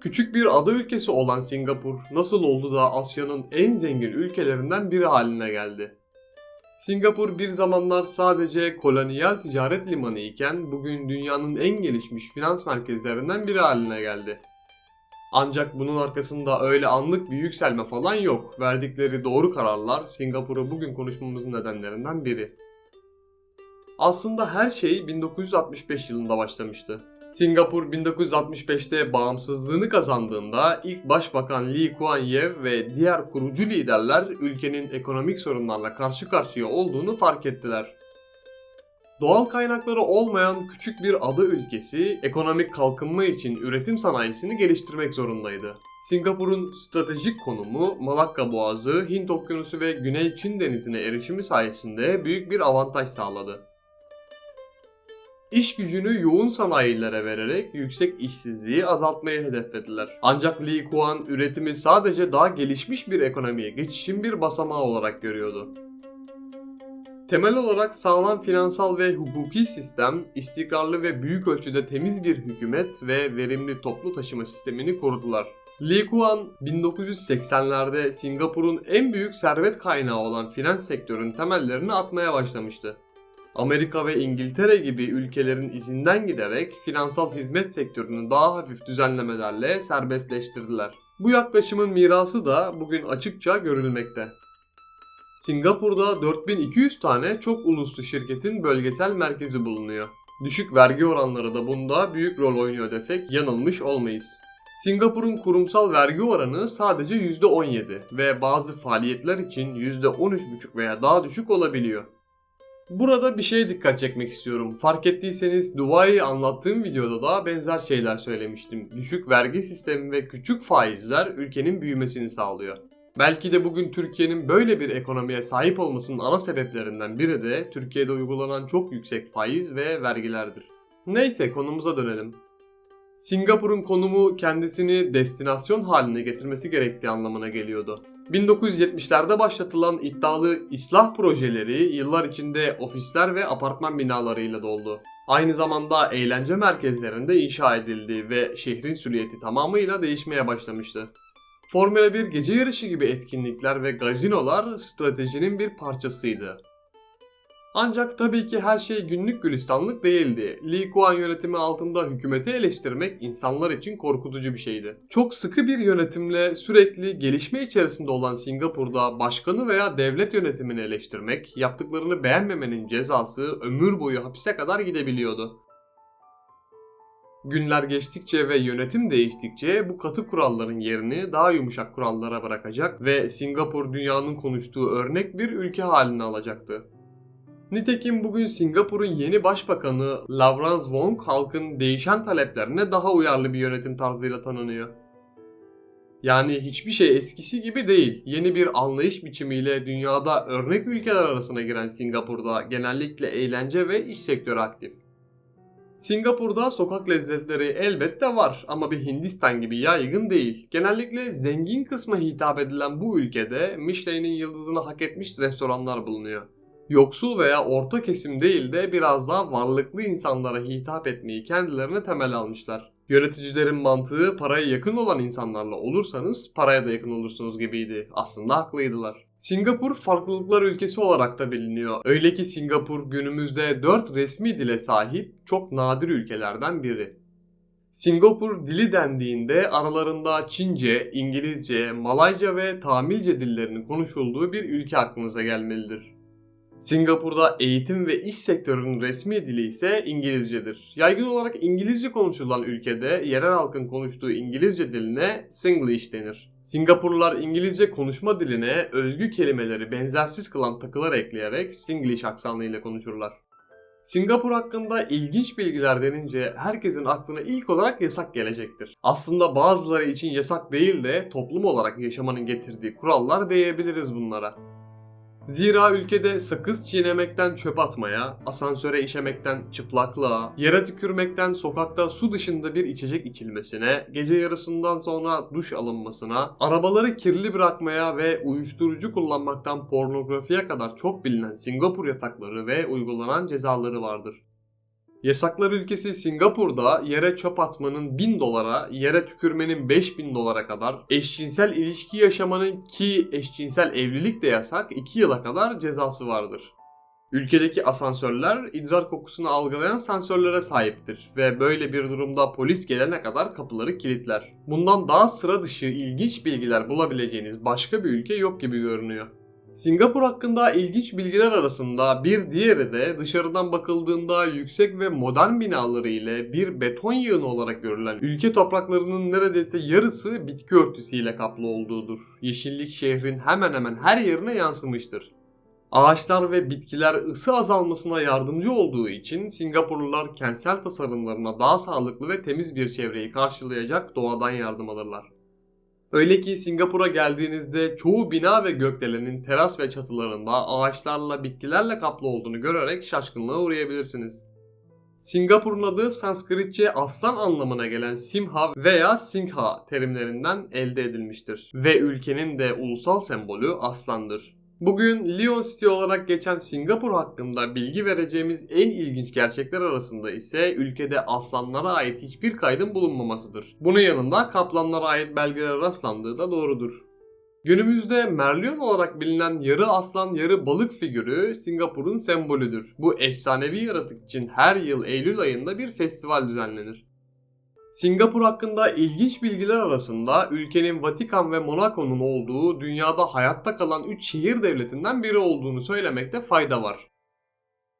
Küçük bir ada ülkesi olan Singapur nasıl oldu da Asya'nın en zengin ülkelerinden biri haline geldi? Singapur bir zamanlar sadece kolonyal ticaret limanı iken bugün dünyanın en gelişmiş finans merkezlerinden biri haline geldi. Ancak bunun arkasında öyle anlık bir yükselme falan yok. Verdikleri doğru kararlar Singapur'u bugün konuşmamızın nedenlerinden biri. Aslında her şey 1965 yılında başlamıştı. Singapur 1965'te bağımsızlığını kazandığında ilk başbakan Lee Kuan Yew ve diğer kurucu liderler ülkenin ekonomik sorunlarla karşı karşıya olduğunu fark ettiler. Doğal kaynakları olmayan küçük bir ada ülkesi ekonomik kalkınma için üretim sanayisini geliştirmek zorundaydı. Singapur'un stratejik konumu Malakka Boğazı, Hint Okyanusu ve Güney Çin Denizi'ne erişimi sayesinde büyük bir avantaj sağladı. İş gücünü yoğun sanayilere vererek yüksek işsizliği azaltmayı hedeflediler. Ancak Lee Kuan üretimi sadece daha gelişmiş bir ekonomiye geçişin bir basamağı olarak görüyordu. Temel olarak sağlam finansal ve hukuki sistem, istikrarlı ve büyük ölçüde temiz bir hükümet ve verimli toplu taşıma sistemini kurdular. Lee Kuan 1980'lerde Singapur'un en büyük servet kaynağı olan finans sektörünün temellerini atmaya başlamıştı. Amerika ve İngiltere gibi ülkelerin izinden giderek finansal hizmet sektörünü daha hafif düzenlemelerle serbestleştirdiler. Bu yaklaşımın mirası da bugün açıkça görülmekte. Singapur'da 4200 tane çok uluslu şirketin bölgesel merkezi bulunuyor. Düşük vergi oranları da bunda büyük rol oynuyor desek yanılmış olmayız. Singapur'un kurumsal vergi oranı sadece %17 ve bazı faaliyetler için %13,5 veya daha düşük olabiliyor. Burada bir şeye dikkat çekmek istiyorum. Fark ettiyseniz Dubai'yi anlattığım videoda da benzer şeyler söylemiştim. Düşük vergi sistemi ve küçük faizler ülkenin büyümesini sağlıyor. Belki de bugün Türkiye'nin böyle bir ekonomiye sahip olmasının ana sebeplerinden biri de Türkiye'de uygulanan çok yüksek faiz ve vergilerdir. Neyse konumuza dönelim. Singapur'un konumu kendisini destinasyon haline getirmesi gerektiği anlamına geliyordu. 1970'lerde başlatılan iddialı islah projeleri yıllar içinde ofisler ve apartman binalarıyla doldu. Aynı zamanda eğlence merkezlerinde inşa edildi ve şehrin süliyeti tamamıyla değişmeye başlamıştı. Formula 1 gece yarışı gibi etkinlikler ve gazinolar stratejinin bir parçasıydı. Ancak tabii ki her şey günlük gülistanlık değildi. Lee Kuan yönetimi altında hükümeti eleştirmek insanlar için korkutucu bir şeydi. Çok sıkı bir yönetimle sürekli gelişme içerisinde olan Singapur'da başkanı veya devlet yönetimini eleştirmek, yaptıklarını beğenmemenin cezası ömür boyu hapise kadar gidebiliyordu. Günler geçtikçe ve yönetim değiştikçe bu katı kuralların yerini daha yumuşak kurallara bırakacak ve Singapur dünyanın konuştuğu örnek bir ülke haline alacaktı. Nitekim bugün Singapur'un yeni başbakanı Lavrans Wong halkın değişen taleplerine daha uyarlı bir yönetim tarzıyla tanınıyor. Yani hiçbir şey eskisi gibi değil. Yeni bir anlayış biçimiyle dünyada örnek ülkeler arasına giren Singapur'da genellikle eğlence ve iş sektörü aktif. Singapur'da sokak lezzetleri elbette var ama bir Hindistan gibi yaygın değil. Genellikle zengin kısma hitap edilen bu ülkede Michelin'in yıldızını hak etmiş restoranlar bulunuyor. Yoksul veya orta kesim değil de biraz daha varlıklı insanlara hitap etmeyi kendilerine temel almışlar. Yöneticilerin mantığı paraya yakın olan insanlarla olursanız paraya da yakın olursunuz gibiydi. Aslında haklıydılar. Singapur farklılıklar ülkesi olarak da biliniyor. Öyle ki Singapur günümüzde 4 resmi dile sahip çok nadir ülkelerden biri. Singapur dili dendiğinde aralarında Çince, İngilizce, Malayca ve Tamilce dillerinin konuşulduğu bir ülke aklınıza gelmelidir. Singapur'da eğitim ve iş sektörünün resmi dili ise İngilizcedir. Yaygın olarak İngilizce konuşulan ülkede yerel halkın konuştuğu İngilizce diline Singlish denir. Singapurlular İngilizce konuşma diline özgü kelimeleri benzersiz kılan takılar ekleyerek Singlish aksanıyla konuşurlar. Singapur hakkında ilginç bilgiler denince herkesin aklına ilk olarak yasak gelecektir. Aslında bazıları için yasak değil de toplum olarak yaşamanın getirdiği kurallar diyebiliriz bunlara. Zira ülkede sakız çiğnemekten çöp atmaya, asansöre işemekten çıplaklığa, yere tükürmekten sokakta su dışında bir içecek içilmesine, gece yarısından sonra duş alınmasına, arabaları kirli bırakmaya ve uyuşturucu kullanmaktan pornografiye kadar çok bilinen Singapur yasakları ve uygulanan cezaları vardır. Yasaklar ülkesi Singapur'da yere çöp atmanın 1000 dolara, yere tükürmenin 5000 dolara kadar, eşcinsel ilişki yaşamanın ki eşcinsel evlilik de yasak 2 yıla kadar cezası vardır. Ülkedeki asansörler idrar kokusunu algılayan sensörlere sahiptir ve böyle bir durumda polis gelene kadar kapıları kilitler. Bundan daha sıra dışı ilginç bilgiler bulabileceğiniz başka bir ülke yok gibi görünüyor. Singapur hakkında ilginç bilgiler arasında bir diğeri de dışarıdan bakıldığında yüksek ve modern binaları ile bir beton yığını olarak görülen ülke topraklarının neredeyse yarısı bitki örtüsüyle kaplı olduğudur. Yeşillik şehrin hemen hemen her yerine yansımıştır. Ağaçlar ve bitkiler ısı azalmasına yardımcı olduğu için Singapurlular kentsel tasarımlarına daha sağlıklı ve temiz bir çevreyi karşılayacak doğadan yardım alırlar. Öyle ki Singapur'a geldiğinizde çoğu bina ve gökdelenin teras ve çatılarında ağaçlarla bitkilerle kaplı olduğunu görerek şaşkınlığa uğrayabilirsiniz. Singapur'un adı Sanskritçe aslan anlamına gelen Simha veya Singha terimlerinden elde edilmiştir. Ve ülkenin de ulusal sembolü aslandır. Bugün Leon City olarak geçen Singapur hakkında bilgi vereceğimiz en ilginç gerçekler arasında ise ülkede aslanlara ait hiçbir kaydın bulunmamasıdır. Bunun yanında kaplanlara ait belgelere rastlandığı da doğrudur. Günümüzde Merlion olarak bilinen yarı aslan yarı balık figürü Singapur'un sembolüdür. Bu efsanevi yaratık için her yıl Eylül ayında bir festival düzenlenir. Singapur hakkında ilginç bilgiler arasında ülkenin Vatikan ve Monaco'nun olduğu dünyada hayatta kalan 3 şehir devletinden biri olduğunu söylemekte fayda var.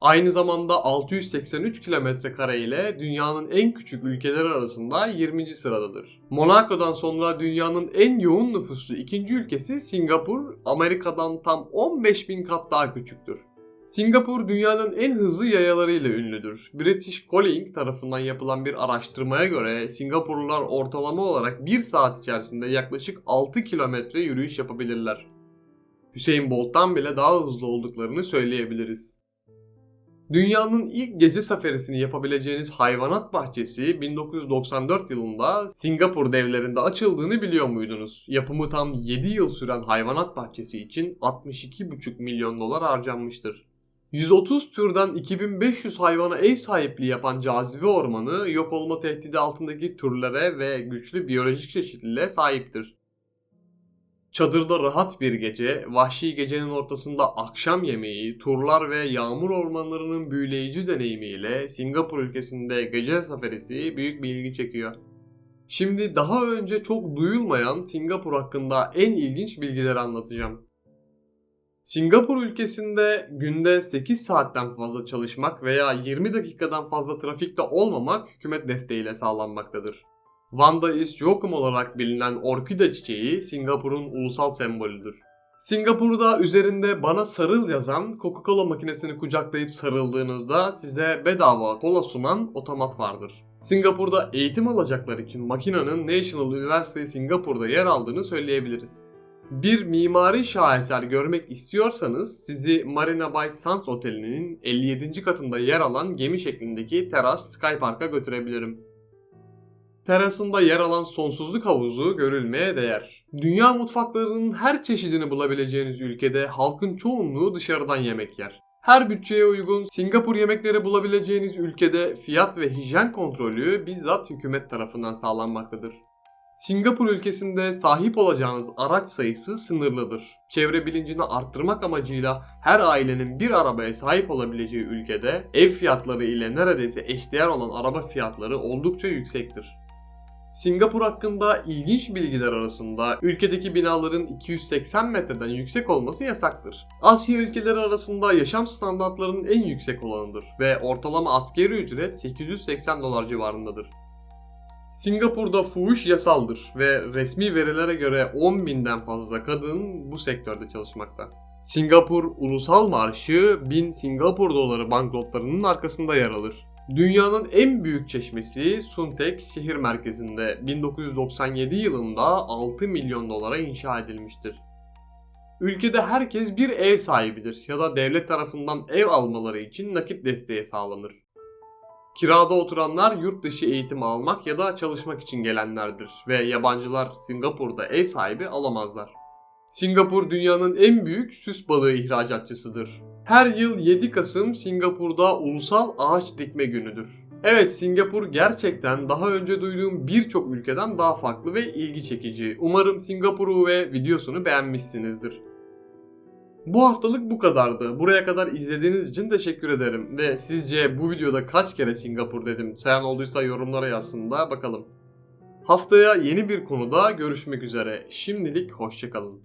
Aynı zamanda 683 kilometre kare ile dünyanın en küçük ülkeleri arasında 20. sıradadır. Monaco'dan sonra dünyanın en yoğun nüfuslu ikinci ülkesi Singapur, Amerika'dan tam 15 bin kat daha küçüktür. Singapur dünyanın en hızlı yayalarıyla ünlüdür. British Calling tarafından yapılan bir araştırmaya göre Singapurlular ortalama olarak 1 saat içerisinde yaklaşık 6 kilometre yürüyüş yapabilirler. Hüseyin Bolt'tan bile daha hızlı olduklarını söyleyebiliriz. Dünyanın ilk gece safarisini yapabileceğiniz hayvanat bahçesi 1994 yılında Singapur devlerinde açıldığını biliyor muydunuz? Yapımı tam 7 yıl süren hayvanat bahçesi için 62,5 milyon dolar harcanmıştır. 130 türden 2500 hayvana ev sahipliği yapan cazibe ormanı yok olma tehdidi altındaki türlere ve güçlü biyolojik çeşitliliğe sahiptir. Çadırda rahat bir gece, vahşi gecenin ortasında akşam yemeği, turlar ve yağmur ormanlarının büyüleyici deneyimiyle Singapur ülkesinde gece safarisi büyük bir ilgi çekiyor. Şimdi daha önce çok duyulmayan Singapur hakkında en ilginç bilgileri anlatacağım. Singapur ülkesinde günde 8 saatten fazla çalışmak veya 20 dakikadan fazla trafikte olmamak hükümet desteğiyle sağlanmaktadır. Vanda is Jokum olarak bilinen orkide çiçeği Singapur'un ulusal sembolüdür. Singapur'da üzerinde bana sarıl yazan Coca-Cola makinesini kucaklayıp sarıldığınızda size bedava kola sunan otomat vardır. Singapur'da eğitim alacaklar için makinenin National University Singapur'da yer aldığını söyleyebiliriz. Bir mimari şaheser görmek istiyorsanız sizi Marina Bay Sands Oteli'nin 57. katında yer alan gemi şeklindeki teras Sky Park'a götürebilirim. Terasında yer alan sonsuzluk havuzu görülmeye değer. Dünya mutfaklarının her çeşidini bulabileceğiniz ülkede halkın çoğunluğu dışarıdan yemek yer. Her bütçeye uygun Singapur yemekleri bulabileceğiniz ülkede fiyat ve hijyen kontrolü bizzat hükümet tarafından sağlanmaktadır. Singapur ülkesinde sahip olacağınız araç sayısı sınırlıdır. Çevre bilincini arttırmak amacıyla her ailenin bir arabaya sahip olabileceği ülkede ev fiyatları ile neredeyse eşdeğer olan araba fiyatları oldukça yüksektir. Singapur hakkında ilginç bilgiler arasında ülkedeki binaların 280 metreden yüksek olması yasaktır. Asya ülkeleri arasında yaşam standartlarının en yüksek olanıdır ve ortalama askeri ücret 880 dolar civarındadır. Singapur'da fuhuş yasaldır ve resmi verilere göre 10 binden fazla kadın bu sektörde çalışmakta. Singapur Ulusal Marşı 1000 Singapur doları banknotlarının arkasında yer alır. Dünyanın en büyük çeşmesi Suntek şehir merkezinde 1997 yılında 6 milyon dolara inşa edilmiştir. Ülkede herkes bir ev sahibidir ya da devlet tarafından ev almaları için nakit desteği sağlanır. Kirada oturanlar yurt dışı eğitim almak ya da çalışmak için gelenlerdir ve yabancılar Singapur'da ev sahibi alamazlar. Singapur dünyanın en büyük süs balığı ihracatçısıdır. Her yıl 7 Kasım Singapur'da Ulusal Ağaç Dikme Günü'dür. Evet Singapur gerçekten daha önce duyduğum birçok ülkeden daha farklı ve ilgi çekici. Umarım Singapur'u ve videosunu beğenmişsinizdir. Bu haftalık bu kadardı. Buraya kadar izlediğiniz için teşekkür ederim. Ve sizce bu videoda kaç kere Singapur dedim? Sayan olduysa yorumlara yazsın da bakalım. Haftaya yeni bir konuda görüşmek üzere. Şimdilik hoşçakalın.